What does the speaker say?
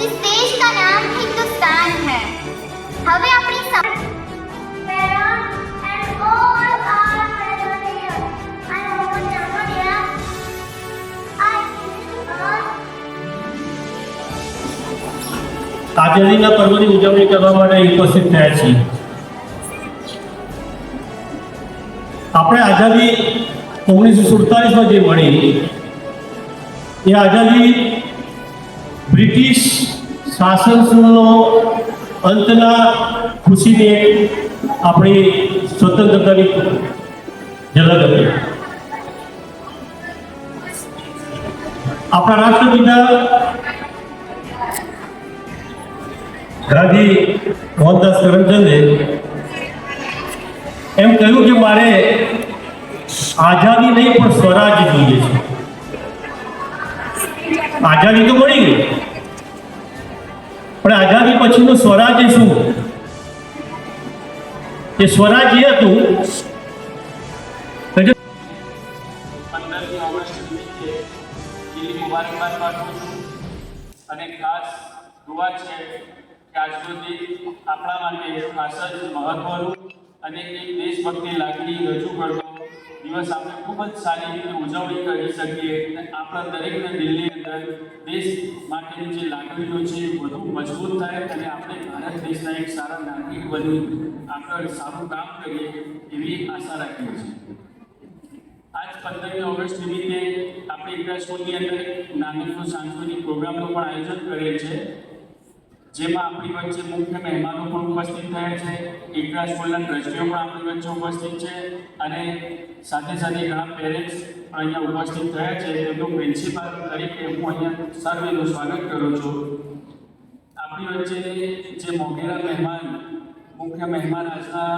जिस देश का नाम हिंदुस्तान है। हमें अपनी આઝાદીના પર્વની ઉજવણી કરવા માટે ઉપસ્થિત થયા છીએ. આપણે આઝાદી ઓગણીસો સુડતાલીસમાં જે મળી, એ આઝાદી બ્રિટિશ શાસનનો અંતના ખુશીને આપણી સ્વતંત્રતાની ઝલક હતી આપણા રાષ્ટ્રપિતા ગાંધી મોહનદાસ કરમચંદે એમ કહ્યું કે મારે આઝાદી નહીં, પણ સ્વરાજ જોઈએ છે. આઝાદી તો મળી ગઈ. પછીનું સ્વરાજ્ય શું? એ સ્વરાજ્ય હતું. છું કે આજનો દિવસ આપણા માટે જ મહત્વનું અને એક દેશભક્તિ લાગણી રજૂ કરતો દિવસ આપણે ખૂબ જ સારી રીતે ઉજવણી કરી શકીએ અને આપણા દરેકને દિલની અંદર દેશ માટેની જે લાગણીઓ છે એ વધુ મજબૂત થાય અને આપણે ભારત દેશના એક સારા નાગરિક બની આગળ સારું કામ કરીએ એવી આશા રાખીએ છીએ. આજ પંદરમી ઓગસ્ટ નિમિત્તે આપણે ઇન્ટરસ્કૂલની અંદર નાગરિકો સાંસ્કૃતિક પ્રોગ્રામનું પણ આયોજન કરેલ છે. જેમાં આપણી વચ્ચે મુખ્ય મહેમાનો પણ ઉપસ્થિત થયા છે. એકરા સ્કૂલના ટ્રસ્ટીઓ પણ આપણી વચ્ચે ઉપસ્થિત છે અને સાથે સાથે ઘણા પેરેન્ટ્સ પણ અહીંયા ઉપસ્થિત થયા છે. તેમનું પ્રિન્સિપાલ તરીકે હું અહીંયા સર્વેનું સ્વાગત કરું છું. આપણી વચ્ચે જે મોગેરા મહેમાન, મુખ્ય મહેમાન આજના